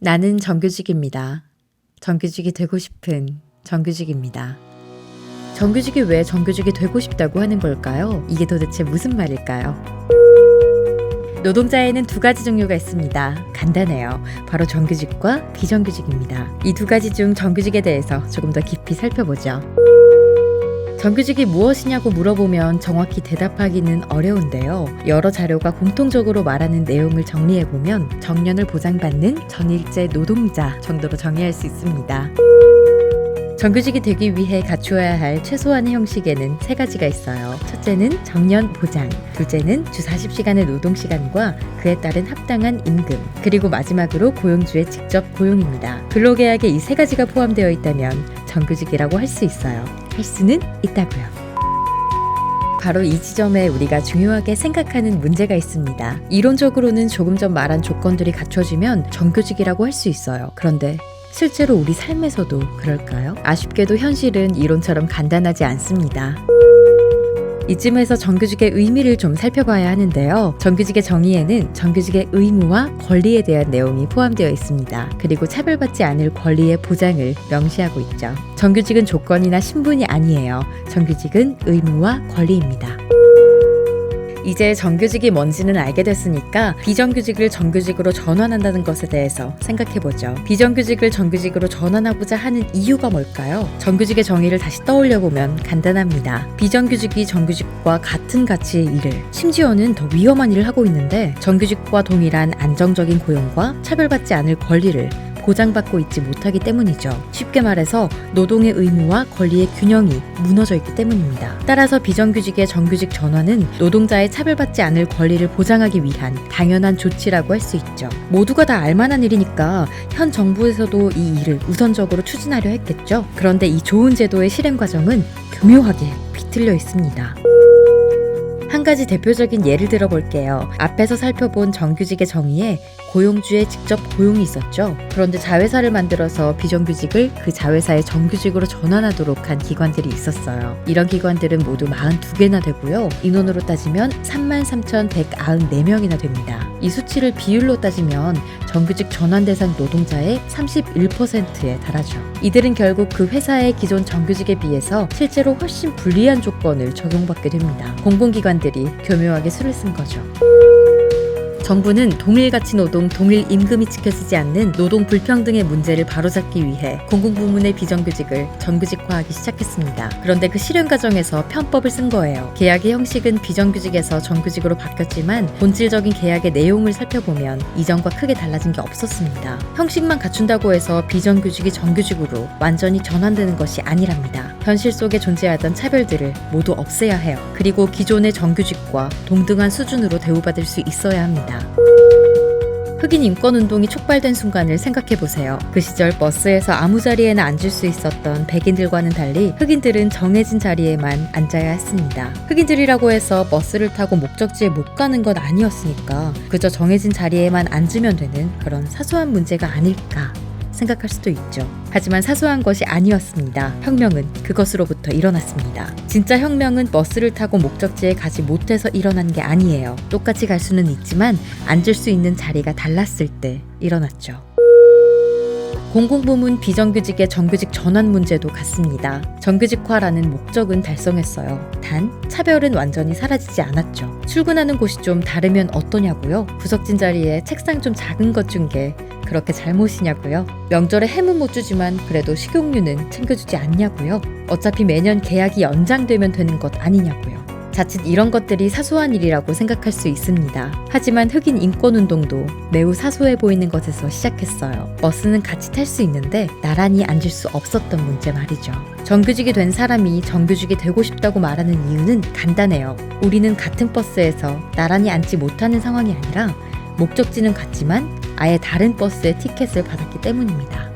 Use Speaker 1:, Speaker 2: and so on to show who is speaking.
Speaker 1: 나는 정규직입니다. 정규직이 되고 싶은 정규직입니다. 정규직이 왜 정규직이 되고 싶다고 하는 걸까요? 이게 도대체 무슨 말일까요? 노동자에는 두 가지 종류가 있습니다. 간단해요. 바로 정규직과 비정규직입니다. 이 두 가지 중 정규직에 대해서 조금 더 깊이 살펴보죠. 정규직이 무엇이냐고 물어보면 정확히 대답하기는 어려운데요. 여러 자료가 공통적으로 말하는 내용을 정리해보면 정년을 보장받는 전일제 노동자 정도로 정의할 수 있습니다. 정규직이 되기 위해 갖추어야 할 최소한의 형식에는 세 가지가 있어요. 첫째는 정년 보장, 둘째는 주 40시간의 노동 시간과 그에 따른 합당한 임금, 그리고 마지막으로 고용주의 직접 고용입니다. 근로계약에 이 세 가지가 포함되어 있다면 정규직이라고 할 수 있어요. 할 수는 있다고요. 바로 이 지점에 우리가 중요하게 생각하는 문제가 있습니다. 이론적으로는 조금 전 말한 조건들이 갖춰지면 정규직이라고 할 수 있어요. 그런데 실제로 우리 삶에서도 그럴까요? 아쉽게도 현실은 이론처럼 간단하지 않습니다. 이쯤에서 정규직의 의미를 좀 살펴봐야 하는데요. 정규직의 정의에는 정규직의 의무와 권리에 대한 내용이 포함되어 있습니다. 그리고 차별받지 않을 권리의 보장을 명시하고 있죠. 정규직은 조건이나 신분이 아니에요. 정규직은 의무와 권리입니다. 이제 정규직이 뭔지는 알게 됐으니까 비정규직을 정규직으로 전환한다는 것에 대해서 생각해보죠. 비정규직을 정규직으로 전환하고자 하는 이유가 뭘까요? 정규직의 정의를 다시 떠올려보면 간단합니다. 비정규직이 정규직과 같은 가치의 일을, 심지어는 더 위험한 일을 하고 있는데 정규직과 동일한 안정적인 고용과 차별받지 않을 권리를 보장받고 있지 못하기 때문이죠. 쉽게 말해서 노동의 의무와 권리의 균형이 무너져 있기 때문입니다. 따라서 비정규직의 정규직 전환은 노동자의 차별받지 않을 권리를 보장하기 위한 당연한 조치라고 할 수 있죠. 모두가 다 알만한 일이니까 현 정부에서도 이 일을 우선적으로 추진하려 했겠죠. 그런데 이 좋은 제도의 실행 과정은 교묘하게 비틀려 있습니다. 한 가지 대표적인 예를 들어볼게요. 앞에서 살펴본 정규직의 정의에 고용주의 직접 고용이 있었죠. 그런데 자회사를 만들어서 비정규직을 그 자회사의 정규직으로 전환하도록 한 기관들이 있었어요. 이런 기관들은 모두 42개나 되고요. 인원으로 따지면 33,194명이나 됩니다. 이 수치를 비율로 따지면 정규직 전환 대상 노동자의 31%에 달하죠. 이들은 결국 그 회사의 기존 정규직에 비해서 실제로 훨씬 불리한 조건을 적용받게 됩니다. 공공기관들이 교묘하게 수를 쓴 거죠. 정부는 동일 가치 노동, 동일 임금이 지켜지지 않는 노동 불평등의 문제를 바로잡기 위해 공공부문의 비정규직을 정규직화하기 시작했습니다. 그런데 그 실현 과정에서 편법을 쓴 거예요. 계약의 형식은 비정규직에서 정규직으로 바뀌었지만 본질적인 계약의 내용을 살펴보면 이전과 크게 달라진 게 없었습니다. 형식만 갖춘다고 해서 비정규직이 정규직으로 완전히 전환되는 것이 아니랍니다. 현실 속에 존재하던 차별들을 모두 없애야 해요. 그리고 기존의 정규직과 동등한 수준으로 대우받을 수 있어야 합니다. 흑인 인권 운동이 촉발된 순간을 생각해 보세요. 그 시절 버스에서 아무 자리에나 앉을 수 있었던 백인들과는 달리 흑인들은 정해진 자리에만 앉아야 했습니다. 흑인들이라고 해서 버스를 타고 목적지에 못 가는 건 아니었으니까 그저 정해진 자리에만 앉으면 되는 그런 사소한 문제가 아닐까 생각할 수도 있죠. 하지만 사소한 것이 아니었습니다. 혁명은 그것으로부터 일어났습니다. 진짜 혁명은 버스를 타고 목적지에 가지 못해서 일어난 게 아니에요. 똑같이 갈 수는 있지만 앉을 수 있는 자리가 달랐을 때 일어났죠. 공공부문 비정규직의 정규직 전환 문제도 같습니다. 정규직화라는 목적은 달성했어요. 단, 차별은 완전히 사라지지 않았죠. 출근하는 곳이 좀 다르면 어떠냐고요? 구석진 자리에 책상 좀 작은 것 준 게 그렇게 잘못이냐고요? 명절에 해문 못 주지만 그래도 식용유는 챙겨주지 않냐고요? 어차피 매년 계약이 연장되면 되는 것 아니냐고요? 자칫 이런 것들이 사소한 일이라고 생각할 수 있습니다. 하지만 흑인 인권운동도 매우 사소해 보이는 것에서 시작했어요. 버스는 같이 탈 수 있는데 나란히 앉을 수 없었던 문제 말이죠. 정규직이 된 사람이 정규직이 되고 싶다고 말하는 이유는 간단해요. 우리는 같은 버스에서 나란히 앉지 못하는 상황이 아니라 목적지는 같지만 아예 다른 버스의 티켓을 받았기 때문입니다.